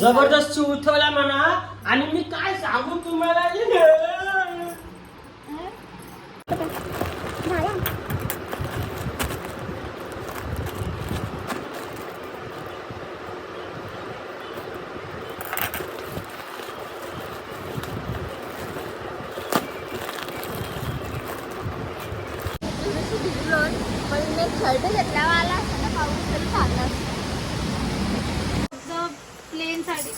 जबरदस्ती उठवला म्हणा. आणि मी काय सांगू तुम्हाला? पण मी शर्ट घेतला ना पाऊस तरी चालला प्लेन साडी.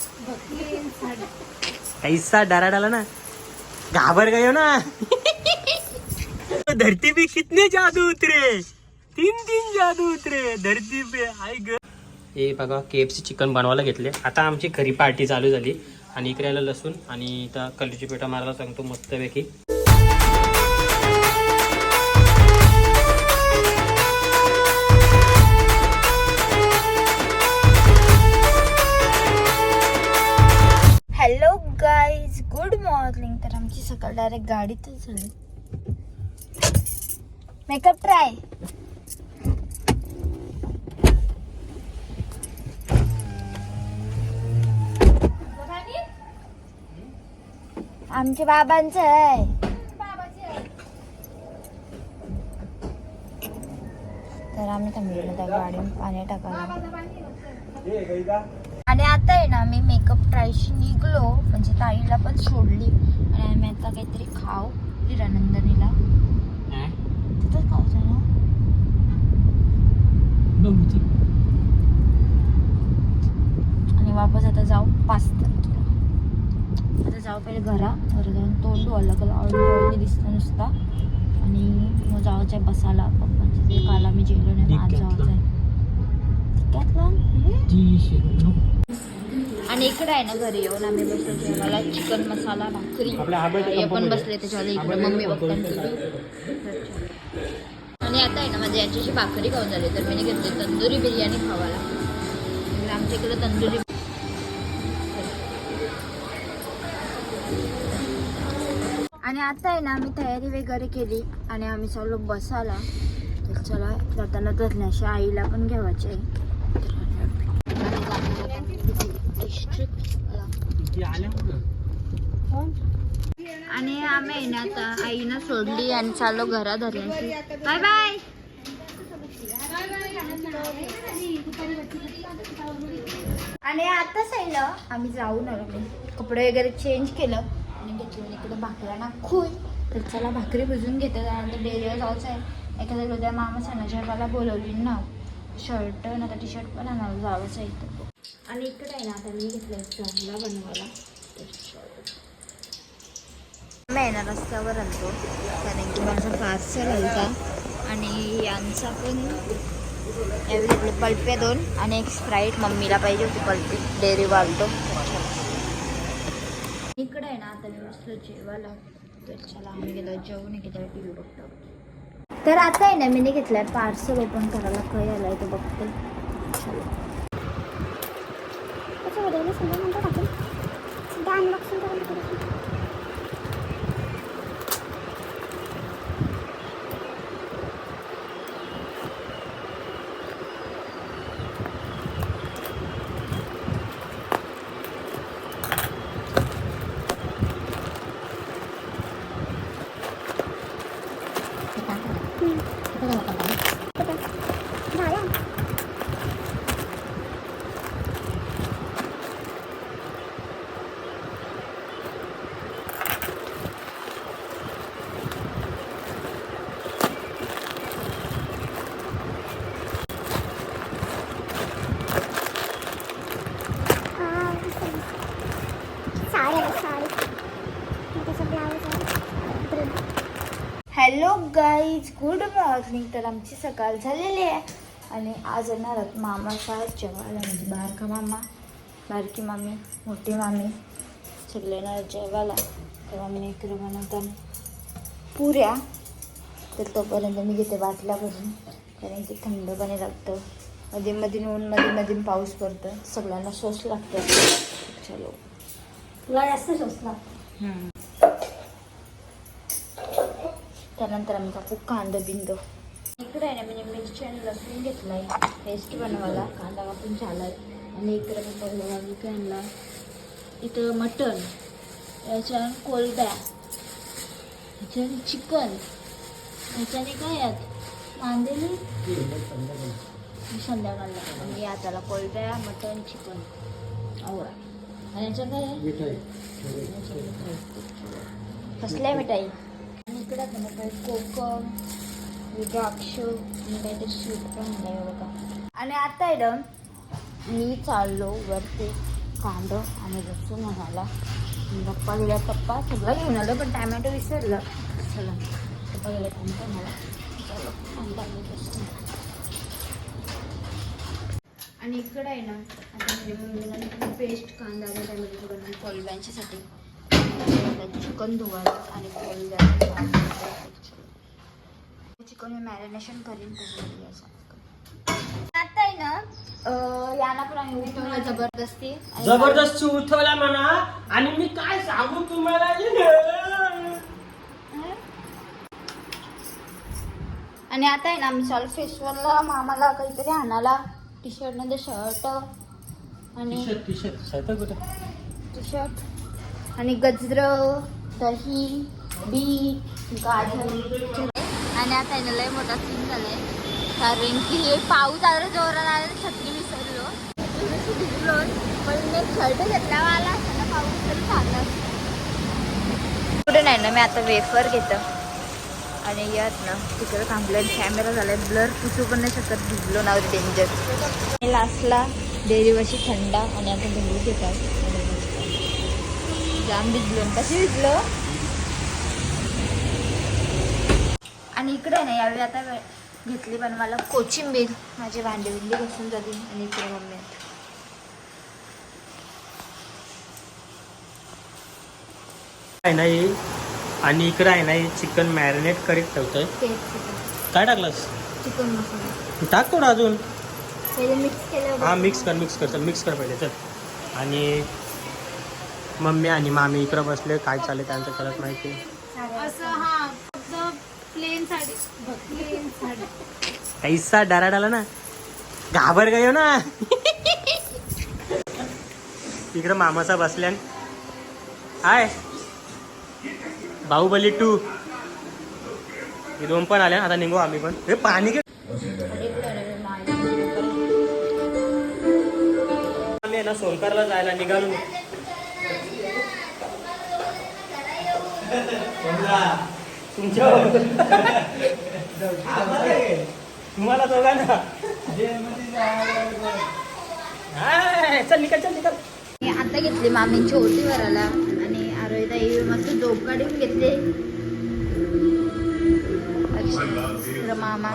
प्लेन साडी. ऐसा डरा डाला ना घाबर गयो ना. धरती पे कितने जादू उतरे? तीन तीन जादू उतरे धरती पे हाय ग. हे बघा केएफसी चिकन बनवायला घेतले. आता आमची खरी पार्टी चालू झाली. आणि इकडे आलं लसूण आणि इथं कलीची पेटा मारायला सांगतो मस्तपैकी. हॅलो गाईज गुड मॉर्निंग तर आमची सकाळ डायरेक्ट गाडीतच झाली. मेकअप ट्राय आमच्या बाबांचं आहे. तर आम्ही थांबलेलो त्या गाडीत पाणी टाकायला. आणि आता आहे ना मी मेकअप ट्रायशी निघलो. म्हणजे ताईला पण सोडली. आणि आम्ही आता काहीतरी खाऊ हिरानंदनीला. तिथंच खाऊचं ना. आणि वापस आता जाऊ पाच तारखेला आता जाऊ पहिले घरा. घरा जाऊन तोंड धुवायला लागलं ऑइली ऑइली दिसतं नुसता. आणि मग जायचं आहे बसायला पप्पांच्या काल आम्ही जेवलो नाही आज जायचं आहे. आणि इकडे आहे ना घरी येऊन आम्ही बसलो जेवायला चिकन मसाला भाकरी. हे पण. बसले त्याच्यावर इकडे मम्मी. पप्पांची आणि आता आहे ना माझी याच्याशी भाकरी खाऊन झाली. तर मी घेतली तंदुरी बिर्याणी खावायला. म्हणजे आमच्या इकडे तंदुरी आणि आता आहे ना आम्ही तयारी वगैरे केली आणि आम्ही चाललो बसायला. तर चला जाताना धरण्याच्या आईला पण घ्यावायचे आहे. आणि आम्ही आहे ना आता आईनं सोडली आणि चाललो घरा धरण्याची बाय बाय आणि आताच आहे ना आम्ही जाऊन आलो. मी कपडे वगैरे चेंज केलं. आणि घेतलं इकडे भाकऱ्यांना ना. तर चला भाकरी भिजून घेते त्यानंतर डेअरीला जायचं आहे. एखाद्या उद्या मामा सणाच्या मला बोलवली ना. शर्ट ना टी शर्ट पण आणायला जावंच आहे इथं. आणि इकडे आहे ना आता मी घेतलं चांगला बनवायला. मी आहे ना रस्त्यावर आणतो कारण की माझा पार्सल आलता आणि यांचा पण यावेळी पल्पे दोन आणि एक स्प्राईट मम्मीला पाहिजे होती पल्पी. डेअरी वालतो. इकडे आहे ना आता मी बसलो जेवायला. तर चला आम्ही गेलो जेवून घेतलं टी व्ही बघतो तर आता आहे ना मी घेतलाय पार्सल ओपन करायला काय आलाय तो बघते. अनबॉक्स गाईज गुड मॉर्निंग तर आमची सकाळ झालेली आहे आणि आज येणार आहेत मामा साहेब जेवायला म्हणजे बारका मामा बारकी मामी मोठी मामी. सगळे येणार जेवायला. तर आम्ही इकडे बनवताना पुऱ्या. तर तोपर्यंत मी घेते बाटल्या भरून कारण की थंड पाणी लागतं. मध्ये मध्ये ऊन मध्ये मध्ये पाऊस पडतं सगळ्यांना सोस लागतं चलो. तुला जास्त शोषला त्यानंतर आम्ही टाकू कांदा बिंद इकडे आहे ना म्हणजे मिरची आणि लसूण घेतलाय. पेस्ट बनवायला. कांदा कापून झालाय. आणि इकडे मी वाजू काय आणला इथं मटण. याच्या कोलब्या. ह्याच्याने चिकन. ह्याच्याने काय यात मांदेली संध्याकाळला. आणि याच्याला कोलब्या मटण चिकन. आवडा आणि याच्या काय आहे? कसल्या मिठाई? इकडे आता मग काही कोकम द्राक्ष काहीतरी स्वीट पण आणलंय बघा. आणि आता आहे ना मी चाललो वरती कांदा आणि लसूण आणायला. गप्पा गेल्या टप्पा सगळं घेऊन आलं पण टॅमॅटो विसरलं. चला गप्पा गेल्या टॅमॅटो आणायला. चलो कांदा आणि आणि इकडं आहे ना आता म्हणजे मम्मीला पेस्ट कांदा आणि टॅमॅटोची बनवून कोलब्यांच्यासाठी. चिकन धुवायचं आणि कोलब्या चिकन मी मॅरिनेशन करीन आता आहे ना अं, यांना पण आम्ही उठवलं जबरदस्ती. आणि जबरदस्त उठवला म्हणा. आणि मी काय सांगू तुम्हाला? आणि आता आहे ना आम्ही चालू फेस्टिवलला मामाला काहीतरी आणायला. टी शर्टमध्ये शर्ट आणि टी शर्ट शर्ट कुठं? टी शर्ट आणि गजरं दही. बी गाजर आणि आता यानं लय मोठा सीन झालाय. कारण की हे पाऊस आला जोरात आला छत्री विसरलो भिजलो पण मी शर्ट घेतला आला त्याला पाऊस तरी चालला पुढे नाही ना मी आता वेफर घेतं. आणि यात ना तिकडे थांबलं कॅमेरा झालाय ब्लर पुसू पण नाही शकत भिजलो ना डेंजर लास्टला डेरीवरची थंडा आणि आता भिजू घेतात जाम भिजलो. कशी भिजलो. आणि इकडे नाही यावेळी आता घेतली बनवायला कोचिंबीर माझी भांडी बिंडी घसून झाली आणि इकडे मम्मी आहे. नाही आणि इकडं आहे नाही चिकन मॅरिनेट करीत ठेवतोय. काय टाकलंस? चिकन मसाला. टाक थोडं अजून. पहिले मिक्स केलं हा मिक्स कर मिक्स कर चल मिक्स कर पहिले चल. आणि मम्मी आणि मामी इकडं बसले काय चालले त्यांचं कळत माहिती असं हा फक्त प्लेन साडी. प्लेन साडी. कैसा ना घाबर गयो ना. इकडं मामाचा बसल्यान हाय. बाहुबली टू हे दोन पण आल्या आता निघू आम्ही पण. हे पाणी घे. आम्ही आहे ना सोनकारला जायला निघालो. तुमच्या तुम्हाला दोघांना. चल निकाल चल निकाल. मी आता घेतली मामींची ओटी भरायला आणि आरोग्यताई मस्त झोप काढून घेतले. मामा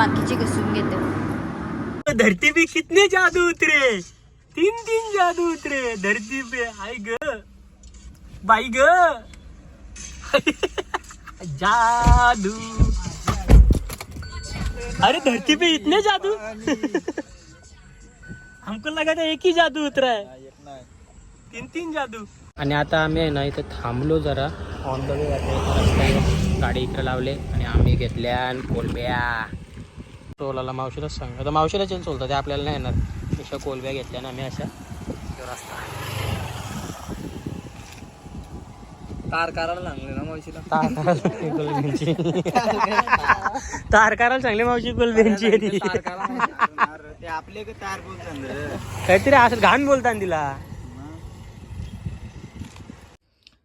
बाकीचे घसून घेते. धरती पे कितने जादू उतरे? तीन तीन जादू उतरे. धरती पे आई ग. बाई ग. जादू. अरे धरती पे इतने जादू? हमको लगा था एक ही जादू उतरा है. तीन तीन जादू. आणि आता आम्ही आहे ना इथे थांबलो जरा. ऑन द वे गाडी इकडे लावले आणि आम्ही घेतल्या कोलब्या टोलाला मावशीलाच सांग. आता मावशीला चेंज सोलतं ते आपल्याला नाही येणार. अशा कोलब्या घेतल्या ना आम्ही अशा. तार करायला लागले ना मावशीला? तार करायला तार सांगली मावशी आहे ती. ते आपले का तार बोलतात काहीतरी असं घाण बोलता ना तिला.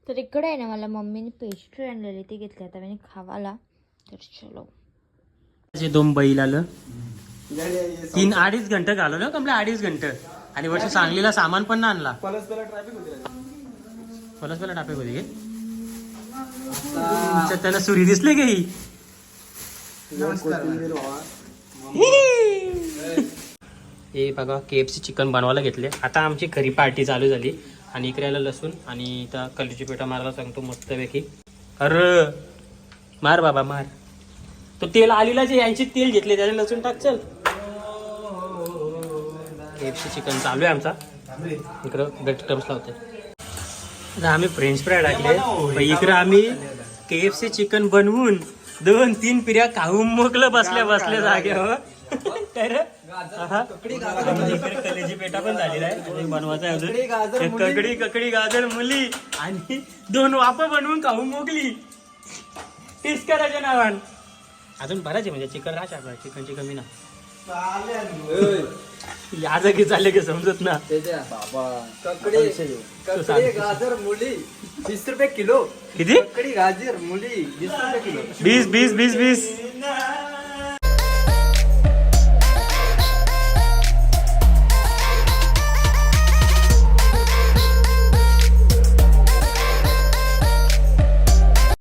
तर इकडे आहे ना मला मम्मीने पेस्ट्री आणलेली ती घेतली. आता मी खावाला. तर चलो. जे दोन बैल आलं. तीन अडीच घंटे घालवलं कमला अडीच घंटे. आणि वर्ष सांगलीला सामान पण ना आणला. पलसपेला ट्रॅफिक होती गे त्याला सुरी दिसले गे ही? हे बघा के एफ सी चिकन बनवायला घेतले. आता आमची खरी पार्टी चालू झाली. आणि इकडे आलं लसूण आणि इथं कलीची पेटा मारायला सांगतो मस्तपैकी. अरे! मार बाबा मार. तो तेल आलेला जे यांची तेल घेतले त्याला लसूण टाक चल. के चिकन चालू आहे आमचा. इकडं बेट क्रम्स लावते. आम्ही फ्रेंच फ्राय टाकले. इकडं आम्ही के एफ सी चिकन बनवून दोन तीन पिऱ्या खाऊन मोकलं बसल्या बसल्या जागेवर हो. काय कलेजी पेटा पण झालेला आहे. बनवायचा अजून. ककडी ककडी गाजर मुली आणि दोन वाप बनवून खाऊन मोकली. टेस्ट करायच्या नावान. अजून बराच आहे म्हणजे चिकन राहत आपला चिकनची कमी ना या जागी चालले की समजत ना. ककडी ककडी गाजर मुली. वीस रुपये किलो. किती? ककडी गाजर मुली. वीस रुपये किलो. बीस बीस बीस बीस